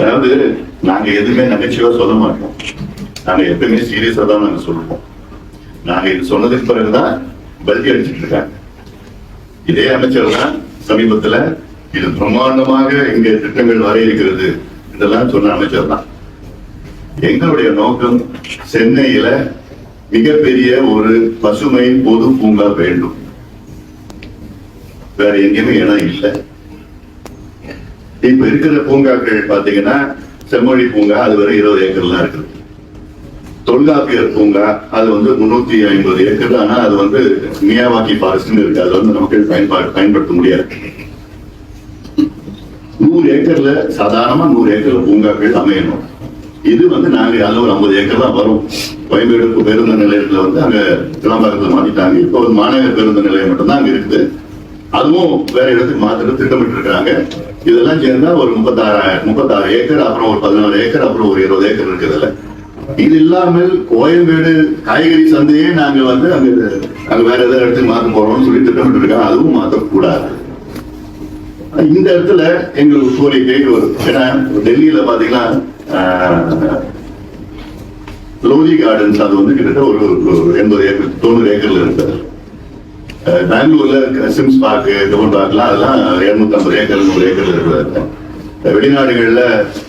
அதாவது நாங்க எதுவுமே நகைச்சுவா சொல்ல மாட்டோம். நாங்க எப்பவுமே சீரியஸா தான் நாங்க சொல்லுவோம். நாங்க இது சொன்னதுக்கு பிறகுதான் பதில் அடிச்சுட்டு இருக்காங்க. இதே அமைச்சர் தான் சமீபத்துல இது பிரம்மாண்டமாக இங்க திட்டங்கள் வர இருக்கிறது இதெல்லாம் சொன்ன அமைச்சர் தான். எங்களுடைய நோக்கம் சென்னையில மிகப்பெரிய ஒரு பசுமை பொது பூங்கா வேண்டும். வேற எங்கேயுமே இடம் இல்லை. இப்ப இருக்கிற பூங்காக்கள் பாத்தீங்கன்னா செம்மொழி பூங்கா அது வரை இருபது ஏக்கர்லாம் இருக்குது. தொல்காப்பியர் பூங்கா அது வந்து முன்னூத்தி ஐம்பது ஏக்கர் ஆனா அது வந்து மியாவாக்கி ஃபாரஸ்ட்னு இருக்கு. அது வந்து நமக்கு பயன்பாடு பயன்படுத்த முடியாது. நூறு ஏக்கர்ல சாதாரணமா நூறு ஏக்கர்ல பூங்காக்கள் அமையணும். இது வந்து நாங்க அதுல ஒரு ஐம்பது ஏக்கர் தான் வரும். கோயம்பேடு பேருந்து நிலையத்துல வந்து அங்க கிளம்பாக்கத்துல மாத்திட்டாங்க இப்போ ஒரு மாநகர பேருந்து நிலையம் மட்டும்தான் அங்க இருக்குது. அதுவும் வேற இடத்துக்கு மாத்திரம் திட்டமிட்டு இருக்காங்க இதெல்லாம் சேர்ந்தா ஒரு முப்பத்தாறாயிரம் முப்பத்தாறு ஏக்கர் அப்புறம் ஒரு பதினாறு ஏக்கர் அப்புறம் ஒரு இருபது ஏக்கர் இருக்குதுல்ல இது இல்லாமல் கோயம்பேடு காய்கறி சந்தையே நாங்க வந்து அங்க அங்க வேற ஏதாவது இடத்துக்கு மாத்த போறோம்னு சொல்லி திட்டமிட்டு இருக்காங்க அதுவும் மாற்றக்கூடாது. இந்த இடத்துல எங்களுக்கு கோரிக்கை வரும் ஏன்னா டெல்லியில பாத்தீங்கன்னா ஆஹ், லோதி கார்டன்ஸ் அது வந்து கிட்டத்தட்ட ஒரு ஒரு எண்பது ஏக்கர் தொண்ணூறு ஏக்கர்ல இருக்கு. பெங்களூர்ல பெங்களூர்ல சிம்ஸ் பார்க் கவர்ன் பார்க்லாம் அதெல்லாம் இருநூத்தி ஐம்பது ஏக்கர் நூறு ஏக்கர்ல இருக்குது வெளிநாடுகள்ல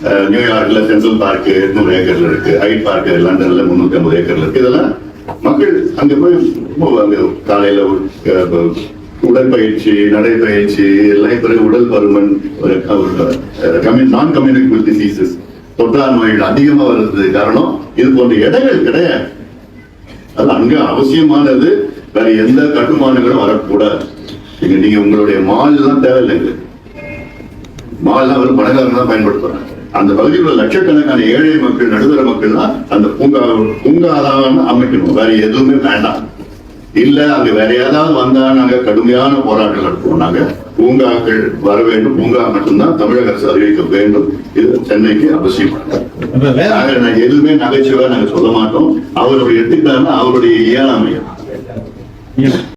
அஹ், நியூயார்க்ல சென்ட்ரல் பார்க் நூறு ஏக்கர்ல இருக்கு. ஹைட் பார்க் லண்டன்ல முன்னூத்தி ஐம்பது ஏக்கர்ல இருக்கு. இதெல்லாம் மக்கள் அங்க போய் போவாங்க அங்க காலையில உடற்பயிற்சி நடைப்பயிற்சி எல்லாம் பிறகு உடல் பருமன் நான் கம்யூனிகபிள் டிசீசஸ் தொற்றா நோய்கள் அதிகமா வர்றது காரணம் இது போன்ற இடங்கள் கிடையாது. அது அங்க அவசியமானது. வேற எந்த கட்டுமானங்களும் வரக்கூடாது. நீங்க உங்களுடைய மால் எல்லாம் தேவையில்லைங்க. மால்லாம் வெறும் பணக்காரங்க தான் பயன்படுத்துறாங்க. அந்த பகுதியில் உள்ள லட்சக்கணக்கான ஏழை மக்கள் நடுத்தர மக்கள் தான் அந்த பூங்கா பூங்கா தான் அமைக்கணும். வேற எதுவுமே வேண்டாம். இல்ல அங்க வேற ஏதாவது வந்தா நாங்க கடுமையான போராட்டம் நடத்துவோம். நாங்க பூங்காக்கள் வர வேண்டும். பூங்கா மட்டும்தான் தமிழக அரசு அறிவிக்க வேண்டும். இது சென்னைக்கு அவசியம் எதுவுமே நகைச்சுவை நாங்க சொல்ல மாட்டோம். அவருடைய எடுத்துக்கிட்டாருன்னா அவருடைய Yeah.